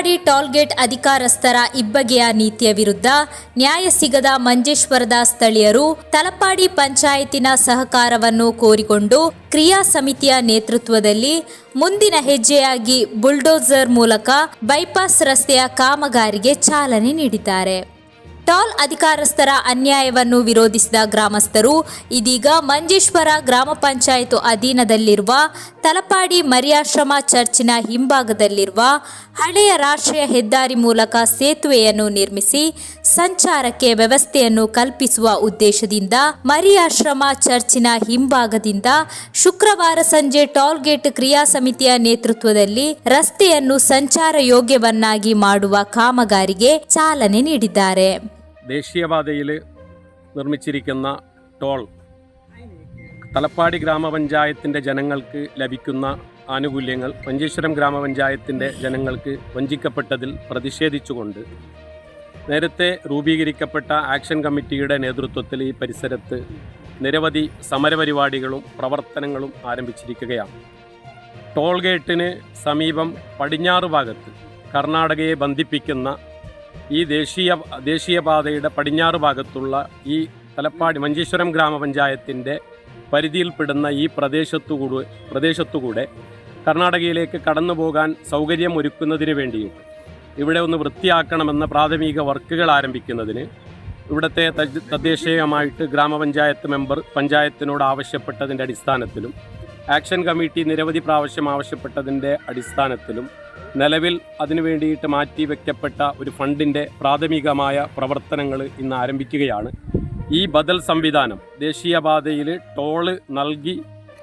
Talapady toll gate ಅಧಿಕಾರಸ್ಥರ ಇಬ್ಬಗೆಯ ನೀತಿಯ ವಿರುದ್ಧ ನ್ಯಾಯ ಸಿಗದ ಮಂಜೇಶ್ವರದ ಸ್ಥಳೀಯರು ತಲಪಾಡಿ ಪಂಚಾಯತಿನ ಸಹಕಾರವನ್ನು ಕೋರಿಕೊಂಡು ಕ್ರಿಯಾ ಸಮಿತಿಯ ನೇತೃತ್ವದಲ್ಲಿ ಮುಂದಿನ ಹೆಜ್ಜೆಯಾಗಿ ಬುಲ್ಡೋಸರ್ ಮೂಲಕ ಬೈಪಾಸ್ ರಸ್ತೆಯ ಕಾಮಗಾರಿಗೆ ಚಾಲನೆ ನೀಡಿದ್ದಾರೆ. ಟೋಲ್ ಅಧಿಕಾರಸ್ಥರ ಅನ್ಯಾಯವನ್ನು ವಿರೋಧಿಸಿದ ಗ್ರಾಮಸ್ಥರು, ಇದೀಗ ಮಂಜೇಶ್ವರ ಗ್ರಾಮ ಪಂಚಾಯತ್ ಅಧೀನದಲ್ಲಿರುವ ತಲಪಾಡಿ ಮರಿಯಾಶ್ರಮ ಚರ್ಚಿನ ಹಿಂಭಾಗದಲ್ಲಿರುವ ಹಳೆಯ ರಾಷ್ಟ್ರೀಯ ಹೆದ್ದಾರಿ ಮೂಲಕ ಸೇತುವೆಯನ್ನು ನಿರ್ಮಿಸಿ ಸಂಚಾರಕ್ಕೆ ವ್ಯವಸ್ಥೆಯನ್ನು ಕಲ್ಪಿಸುವ ಉದ್ದೇಶದಿಂದ ಮರಿಯಾಶ್ರಮ ಚರ್ಚಿನ ಹಿಂಭಾಗದಿಂದ ಶುಕ್ರವಾರ ಸಂಜೆ ಟೋಲ್ಗೇಟ್ ಕ್ರಿಯಾ ಸಮಿತಿಯ ನೇತೃತ್ವದಲ್ಲಿ ರಸ್ತೆಯನ್ನು ಸಂಚಾರ ಯೋಗ್ಯವನ್ನಾಗಿ ಮಾಡುವ ಕಾಮಗಾರಿಗೆ ಚಾಲನೆ ನೀಡಿದ್ದಾರೆ. ദേശീയപാതയിൽ നിർമ്മിച്ചിരിക്കുന്ന ടോൾ തലപ്പാടി ഗ്രാമപഞ്ചായത്തിന്റെ ജനങ്ങൾക്ക് ലഭിക്കുന്ന ആനുകൂല്യങ്ങൾ മഞ്ചേശ്വരം ഗ്രാമപഞ്ചായത്തിന്റെ ജനങ്ങൾക്ക് വഞ്ചിക്കപ്പെട്ടതിൽ പ്രതിഷേധിച്ചുകൊണ്ട് നേരത്തെ രൂപീകരിക്കപ്പെട്ട ആക്ഷൻ കമ്മിറ്റിയുടെ നേതൃത്വത്തിൽ ഈ പരിസരത്ത് നിരവധി സമരപരിപാടികളും പ്രവർത്തനങ്ങളും ആരംഭിച്ചിരിക്കുകയാണ്. ടോൾ ഗേറ്റിന് സമീപം പടിഞ്ഞാറ് ഭാഗത്ത് കർണാടകയെ ബന്ധിപ്പിക്കുന്ന ഈ ദേശീയ ദേശീയപാതയുടെ പടിഞ്ഞാറ് ഭാഗത്തുള്ള ഈ തലപ്പാടി മഞ്ചേശ്വരം ഗ്രാമപഞ്ചായത്തിന്റെ പരിധിയിൽപ്പെടുന്ന ഈ പ്രദേശത്തുകൂടെ പ്രദേശത്തുകൂടെ കർണാടകയിലേക്ക് കടന്നു പോകാൻ സൗകര്യം ഒരുക്കുന്നതിന് വേണ്ടിയിട്ട് ഇവിടെ ഒന്ന് വൃത്തിയാക്കണമെന്ന പ്രാഥമിക വർക്കുകൾ ആരംഭിക്കുന്നതിന് ഇവിടുത്തെ തദ്ദേശീയമായിട്ട് ഗ്രാമപഞ്ചായത്ത് മെമ്പർ പഞ്ചായത്തിനോട് ആവശ്യപ്പെട്ടതിന്റെ അടിസ്ഥാനത്തിലും ആക്ഷൻ കമ്മിറ്റി നിരവധി പ്രാവശ്യം ആവശ്യപ്പെട്ടതിന്റെ അടിസ്ഥാനത്തിലും നിലവിൽ അതിനു വേണ്ടിയിട്ട് മാറ്റി വയ്ക്കപ്പെട്ട ഒരു ഫണ്ടിന്റെ പ്രാഥമികമായ പ്രവർത്തനങ്ങൾ ഇന്ന് ആരംഭിക്കുകയാണ്. ഈ ബദൽ സംവിധാനം ദേശീയപാതയിൽ ടോൾ നൽകി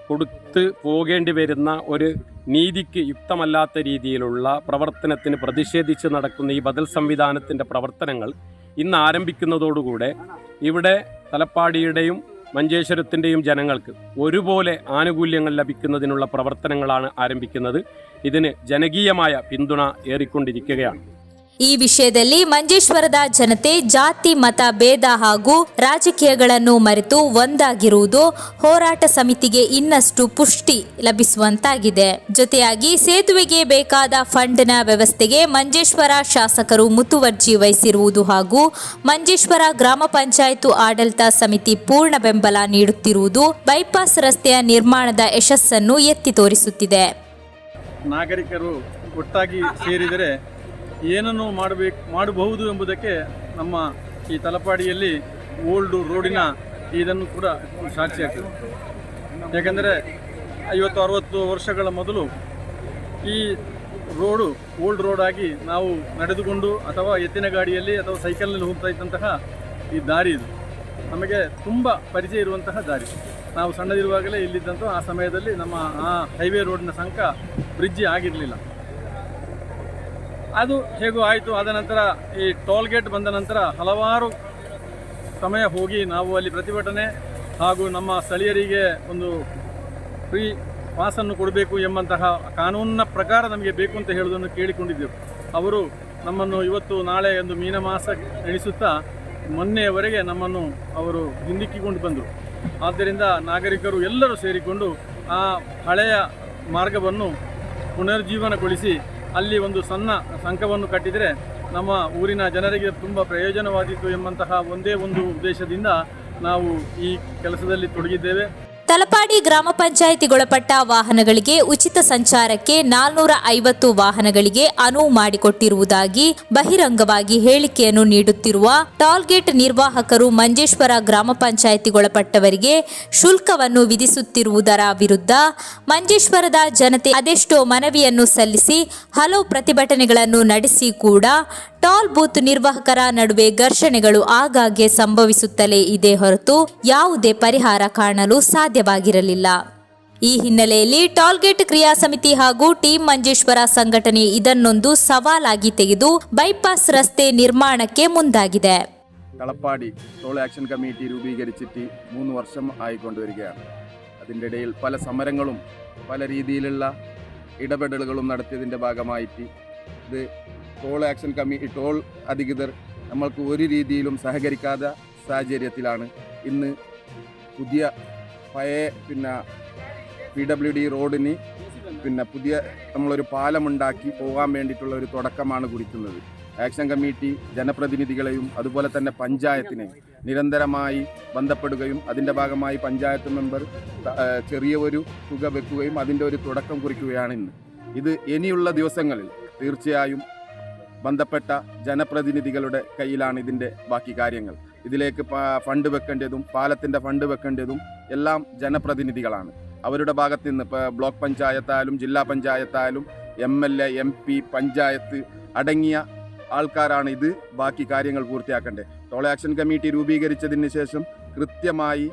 കൊടുത്ത് പോകേണ്ടി വരുന്ന ഒരു നീതിക്ക് യുക്തമല്ലാത്ത രീതിയിലുള്ള പ്രവർത്തനത്തിന് പ്രതിഷേധിച്ച് നടക്കുന്ന ഈ ബദൽ സംവിധാനത്തിന്റെ പ്രവർത്തനങ്ങൾ ഇന്ന് ആരംഭിക്കുന്നതോടുകൂടെ ഇവിടെ തലപ്പാടിയുടെയും മഞ്ചേശ്വരത്തിന്റെയും ജനങ്ങൾക്ക് ഒരുപോലെ ആനുകൂല്യങ്ങൾ ലഭിക്കുന്നതിനുള്ള പ്രവർത്തനങ്ങളാണ് ആരംഭിക്കുന്നത്. ഇതിന് ജനകീയമായ പിന്തുണ ഏറിക്കൊണ്ടിരിക്കുകയാണ്. ಈ ವಿಷಯದಲ್ಲಿ ಮಂಜೇಶ್ವರದ ಜನತೆ, ಜಾತಿ, ಮತ, ಭೇದ ಹಾಗೂ ರಾಜಕೀಯಗಳನ್ನು ಮರೆತು ಒಂದಾಗಿರುವುದು ಹೋರಾಟ ಸಮಿತಿಗೆ ಇನ್ನಷ್ಟು ಪುಷ್ಟಿ ಲಭಿಸುವಂತಾಗಿದೆ. ಜೊತೆಯಾಗಿ ಸೇತುವೆಗೆ ಬೇಕಾದ ಫಂಡ್ನ ವ್ಯವಸ್ಥೆಗೆ ಮಂಜೇಶ್ವರ ಶಾಸಕರು ಮುತುವರ್ಜಿ ವಹಿಸಿರುವುದು ಹಾಗೂ ಮಂಜೇಶ್ವರ ಗ್ರಾಮ ಪಂಚಾಯತ್ ಆಡಳಿತ ಸಮಿತಿ ಪೂರ್ಣ ಬೆಂಬಲ ನೀಡುತ್ತಿರುವುದು ಬೈಪಾಸ್ ರಸ್ತೆಯ ನಿರ್ಮಾಣದ ಯಶಸ್ಸನ್ನು ಎತ್ತಿ ತೋರಿಸುತ್ತಿದೆ. ನಾಗರಿಕರು ಒಟ್ಟಾಗಿ ಸೇರಿದರೆ ಏನನ್ನು ಮಾಡಬೇಕು ಮಾಡಬಹುದು ಎಂಬುದಕ್ಕೆ ನಮ್ಮ ಈ ತಲಪಾಡಿಯಲ್ಲಿ ಓಲ್ಡ್ ರೋಡಿನ ಇದನ್ನು ಕೂಡ ಸಾಕ್ಷಿಯಾಗ್ತದೆ ಯಾಕೆಂದರೆ ಐವತ್ತು ಅರವತ್ತು ವರ್ಷಗಳ ಮೊದಲು ಈ ರೋಡು ಓಲ್ಡ್ ರೋಡ್ ಆಗಿ ನಾವು ನಡೆದುಕೊಂಡು ಅಥವಾ ಎತ್ತಿನ ಗಾಡಿಯಲ್ಲಿ ಅಥವಾ ಸೈಕಲ್ನಲ್ಲಿ ಹೋಗ್ತಾ ಇದ್ದಂತಹ ಈ ದಾರಿ ಇದು. ನಮಗೆ ತುಂಬ ಪರಿಚಯ ಇರುವಂತಹ ದಾರಿ. ನಾವು ಸಣ್ಣದಿರುವಾಗಲೇ ಇಲ್ಲಿದ್ದಂಥ ಆ ಸಮಯದಲ್ಲಿ ನಮ್ಮ ಆ ಹೈವೇ ರೋಡಿನ ಸಂಕ ಬ್ರಿಡ್ಜ್ ಆಗಿರಲಿಲ್ಲ. ಅದು ಹೇಗೂ ಆಯಿತು. ಆದ ನಂತರ ಈ ಟೋಲ್ ಗೇಟ್ ಬಂದ ನಂತರ ಹಲವಾರು ಸಮಯ ಹೋಗಿ ನಾವು ಅಲ್ಲಿ ಪ್ರತಿಭಟನೆ ಹಾಗೂ ನಮ್ಮ ಸ್ಥಳೀಯರಿಗೆ ಒಂದು ಫ್ರೀ ಪಾಸನ್ನು ಕೊಡಬೇಕು ಎಂಬಂತಹ ಕಾನೂನಿನ ಪ್ರಕಾರ ನಮಗೆ ಬೇಕು ಅಂತ ಹೇಳುವುದನ್ನು ಕೇಳಿಕೊಂಡಿದ್ದೆವು. ಅವರು ನಮ್ಮನ್ನು ಇವತ್ತು ನಾಳೆ ಎಂದು ಮೀನಮಾಸ ಎಣಿಸುತ್ತಾ ಮೊನ್ನೆಯವರೆಗೆ ನಮ್ಮನ್ನು ಅವರು ಹಿಂದಿಕ್ಕಿಕೊಂಡು ಬಂದರು. ಆದ್ದರಿಂದ ನಾಗರಿಕರು ಎಲ್ಲರೂ ಸೇರಿಕೊಂಡು ಆ ಹಳೆಯ ಮಾರ್ಗವನ್ನು ಪುನರ್ಜೀವನಗೊಳಿಸಿ ಅಲ್ಲಿ ಒಂದು ಸಣ್ಣ ಸಂಘವನ್ನು ಕಟ್ಟಿದರೆ ನಮ್ಮ ಊರಿನ ಜನರಿಗೆ ತುಂಬ ಪ್ರಯೋಜನವಾದೀತು ಎಂಬಂತಹ ಒಂದೇ ಒಂದು ಉದ್ದೇಶದಿಂದ ನಾವು ಈ ಕೆಲಸದಲ್ಲಿ ತೊಡಗಿದ್ದೇವೆ. ತಲಪಾಡಿ ಗ್ರಾಮ ಪಂಚಾಯಿತಿಗೊಳಪಟ್ಟ ವಾಹನಗಳಿಗೆ ಉಚಿತ ಸಂಚಾರಕ್ಕೆ ನಾಲ್ನೂರ ಐವತ್ತು ವಾಹನಗಳಿಗೆ ಅನುವು ಮಾಡಿಕೊಟ್ಟಿರುವುದಾಗಿ ಬಹಿರಂಗವಾಗಿ ಹೇಳಿಕೆಯನ್ನು ನೀಡುತ್ತಿರುವ ಟಾಲ್ಗೇಟ್ ನಿರ್ವಾಹಕರು ಮಂಜೇಶ್ವರ ಗ್ರಾಮ ಪಂಚಾಯಿತಿಗೊಳಪಟ್ಟವರಿಗೆ ಶುಲ್ಕವನ್ನು ವಿಧಿಸುತ್ತಿರುವುದರ ವಿರುದ್ಧ ಮಂಜೇಶ್ವರದ ಜನತೆ ಅದೆಷ್ಟೋ ಮನವಿಯನ್ನು ಸಲ್ಲಿಸಿ ಹಲವು ಪ್ರತಿಭಟನೆಗಳನ್ನು ನಡೆಸಿ ಕೂಡ ಟೋಲ್ ಬೂತ್ ನಿರ್ವಾಹಕರ ನಡುವೆ ಘರ್ಷಣೆಗಳು ಆಗಾಗ್ಗೆ ಸಂಭವಿಸುತ್ತಲೇ ಇದೆ ಹೊರತು ಯಾವುದೇ ಪರಿಹಾರ ಕಾಣಲು ಸಾಧ್ಯವಾಗಿರಲಿಲ್ಲ ಈ ಹಿನ್ನೆಲೆಯಲ್ಲಿ ಟೋಲ್ಗೇಟ್ ಕ್ರಿಯಾ ಸಮಿತಿ ಹಾಗೂ ಟೀಂ ಮಂಜೇಶ್ವರ ಸಂಘಟನೆ ಇದನ್ನೊಂದು ಸವಾಲಾಗಿ ತೆಗೆದು ബൈപ്പാസ് ರಸ್ತೆ ನಿರ್ಮಾಣಕ್ಕೆ ಮುಂದಾಗಿದೆ കളപ്പാടി ടോൾ ആക്ഷൻ കമ്മിറ്റി രൂപീകരിച്ചിട്ട് മൂന്ന് വർഷം ആയിക്കൊണ്ടുവരികയാണ് അതിൻ്റെ ഇടയിൽ പല സമരങ്ങളും പല രീതിയിലുള്ള ഇടപെടലുകളും നടത്തിയതിൻ്റെ ഭാഗമായിട്ട് ഇത് ടോൾ ആക്ഷൻ കമ്മിറ്റി ടോൾ അധികൃതർ നമ്മൾക്ക് ഒരു രീതിയിലും സഹകരിക്കാത്ത സാഹചര്യത്തിലാണ് ഇന്ന് പുതിയ പഴയ പിന്നെ പി ഡബ്ല്യു ഡി റോഡിന് പിന്നെ പുതിയ നമ്മളൊരു പാലമുണ്ടാക്കി പോകാൻ വേണ്ടിയിട്ടുള്ള ഒരു തുടക്കമാണ് കുറിക്കുന്നത്. ആക്ഷൻ കമ്മിറ്റി ജനപ്രതിനിധികളെയും അതുപോലെ തന്നെ പഞ്ചായത്തിനെയും നിരന്തരമായി ബന്ധപ്പെടുകയും അതിന്റെ ഭാഗമായി പഞ്ചായത്ത് മെമ്പർ ചെറിയ ഒരു തുക വെക്കുകയും അതിന്റെ ഒരു തുടക്കം കുറിക്കുകയാണ് ഇന്ന്. ഇത് ഇനിയുള്ള ദിവസങ്ങളിൽ തീർച്ചയായും ബന്ധപ്പെട്ട ജനപ്രതിനിധികളുടെ കയ്യിലാണ് ഇതിന്റെ ബാക്കി കാര്യങ്ങൾ. ഇതിലേക്ക് ഫണ്ട് വെക്കേണ്ടതും പാലത്തിന്റെ ഫണ്ട് വെക്കേണ്ടതും എല്ലാം ജനപ്രതിനിധികളാണ്. അവരുടെ ഭാഗത്ത് നിന്ന് ഇപ്പോൾ ബ്ലോക്ക് പഞ്ചായത്തായാലും ജില്ലാ പഞ്ചായത്തായാലും M L A M P panchayat അടങ്ങിയ ആൾക്കാരാണ് ഇത് ബാക്കി കാര്യങ്ങൾ പൂർത്തിയാക്കേണ്ടത്. ടോൾ ആക്ഷൻ കമ്മിറ്റി രൂപീകരിച്ചതിന് ശേഷം കൃത്യമായി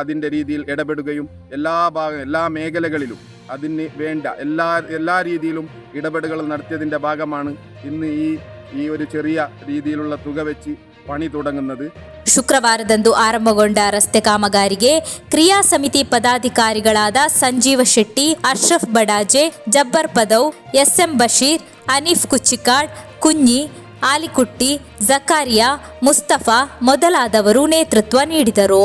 അതിന്റെ രീതിയിൽ ഇടപെടുകയും എല്ലാ ഭാഗം എല്ലാ മേഖലകളിലും അതിന് വേണ്ട എല്ലാ എല്ലാ രീതിയിലും ഇടപെടലുകൾ നടത്തിയതിന്റെ ഭാഗമാണ് ഇന്ന് ഈ ಈ ಒಂದು ಚೆರಿಯ ರೀತಿಯಲ್ಲ ತುಗ ವೆಚ್ಚಿ ಪಣಿ ತೊಡಗುವುದು ಶುಕ್ರವಾರದಂದು ಆರಂಭಗೊಂಡ ರಸ್ತೆ ಕಾಮಗಾರಿಗೆ ಕ್ರಿಯಾ ಸಮಿತಿ ಪದಾಧಿಕಾರಿಗಳಾದ ಸಂಜೀವ ಶೆಟ್ಟಿ ಅಶ್ರಫ್ ಬಡಾಜೆ ಜಬ್ಬರ್ ಪದವ್ ಎಸ್ಎಂ ಬಶೀರ್ ಅನೀಫ್ ಕುಚ್ಚಿಕಾಡ್ ಕುഞ്ഞಿ ಆಲಿಕುಟ್ಟಿ ಜಕಾರಿಯಾ ಮುಸ್ತಫಾ ಮೊದಲಾದವರು ನೇತೃತ್ವ ನೀಡಿದರು